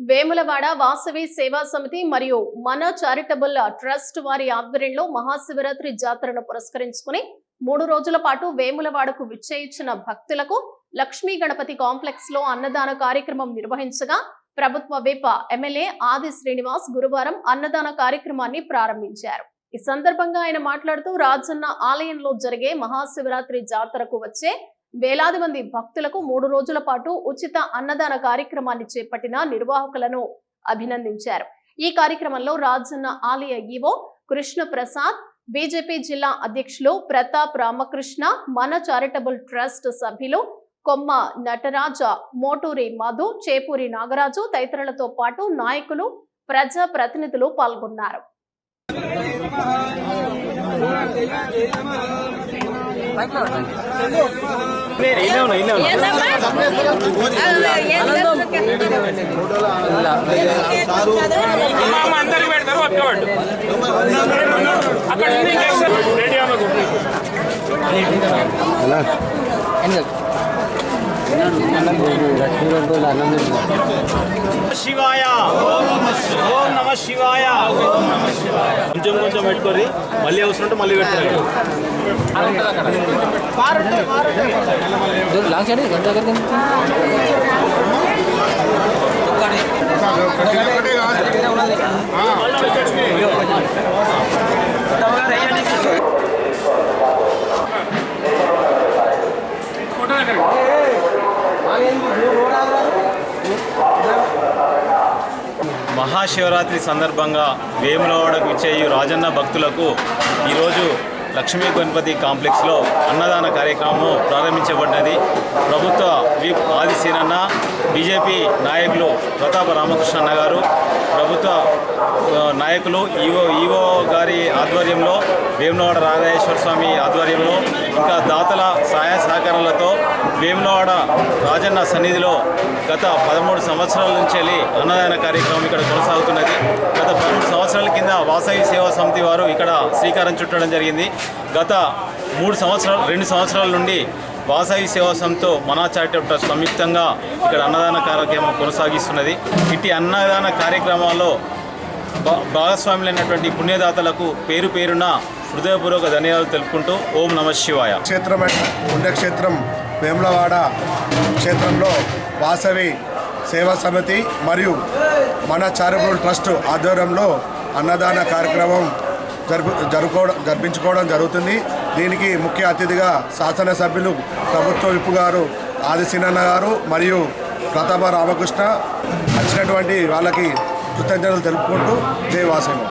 వేములవాడ వాసవి సేవా సమితి మరియు మన చారిటబుల్ ట్రస్ట్ వారి ఆధ్వర్యంలో మహాశివరాత్రి జాతరను పురస్కరించుకుని మూడు రోజుల పాటు వేములవాడకు విచ్చేయించిన భక్తులకు లక్ష్మీ గణపతి కాంప్లెక్స్లో అన్నదాన కార్యక్రమం నిర్వహించగా ప్రభుత్వ విప ఎమ్మెల్యే ఆది శ్రీనివాస్ గురువారం అన్నదాన కార్యక్రమాన్ని ప్రారంభించారు. ఈ సందర్భంగా ఆయన మాట్లాడుతూ రాజన్న ఆలయంలో జరిగే మహాశివరాత్రి జాతరకు వచ్చే వేలాది మంది భక్తులకు మూడు రోజుల పాటు ఉచిత అన్నదాన కార్యక్రమాన్ని చేపట్టిన నిర్వాహకులను అభినందించారు. ఈ కార్యక్రమంలో రాజన్న ఆలయ ఈవో కృష్ణ ప్రసాద్ బీజేపీ జిల్లా అధ్యక్షులు ప్రతాప్ రామకృష్ణ మన చారిటబుల్ ట్రస్ట్ సభ్యులు కొమ్మ నటరాజ మోటూరి మధు చేపూరి నాగరాజు తదితరులతో పాటు నాయకులు ప్రజా ప్రతినిధులు పాల్గొన్నారు. అమ్మ అందరికి పెడతారు ఒక్కవాడు అక్కడ ఉంది రెడీ అమ్మకు శివాయ. శివాయ. కొంచెం కొంచెం పెట్టుకోరి మళ్ళీ అవసరం ఉంటే మళ్ళీ పెట్టుకోరు లాంగ్ మహాశివరాత్రి సందర్భంగా వేములవాడకు విచ్చేయు రాజన్న భక్తులకు ఈరోజు లక్ష్మీ గణపతి కాంప్లెక్స్లో అన్నదాన కార్యక్రమం ప్రారంభించబడినది. ప్రభుత్వ విప్ ఆది సీనన్న బీజేపీ నాయకులు ప్రతాప రామకృష్ణన్న గారు ప్రభుత్వ నాయకులు ఈవో ఈవో గారి ఆధ్వర్యంలో వేములవాడ రాఘవేశ్వర స్వామి ఆధ్వర్యంలో ఇంకా దాతల సహాయ సహకారాలతో వేములవాడ రాజన్న సన్నిధిలో గత పదమూడు సంవత్సరాల నుంచి వెళ్ళి అన్నదాన కార్యక్రమం ఇక్కడ కొనసాగుతున్నది. గత పదమూడు సంవత్సరాల కింద వాసవి సేవా సమితి వారు ఇక్కడ శ్రీకారం చుట్టడం జరిగింది. గత మూడు సంవత్సరాలు రెండు సంవత్సరాల నుండి వాసవి సేవా సమితితో మనా చారిటబుల్ ట్రస్ట్ సంయుక్తంగా ఇక్కడ అన్నదాన కార్యక్రమం కొనసాగిస్తున్నది. ఇట్టి అన్నదాన కార్యక్రమాల్లో భా- భాగస్వాములైనటువంటి పుణ్యదాతలకు పేరు పేరున హృదయపూర్వక ధన్యవాదాలు తెలుపుకుంటూ ఓం నమ శివాయ. క్షేత్రమైన పుణ్యక్షేత్రం వేములవాడ క్షేత్రంలో వాసవి సేవా సమితి మరియు మన చారిటబుల్ ట్రస్ట్ ఆధ్వర్యంలో అన్నదాన కార్యక్రమం జరుపు జరుపుకోవడం జరిపించుకోవడం జరుగుతుంది. దీనికి ముఖ్య అతిథిగా శాసనసభ్యులు ప్రభుత్వ విప్పు గారు ఆదిశీనన్న గారు మరియు ప్రతాప రామకృష్ణ వచ్చినటువంటి వాళ్ళకి కృతజ్ఞతలు తెలుపుకుంటూ జై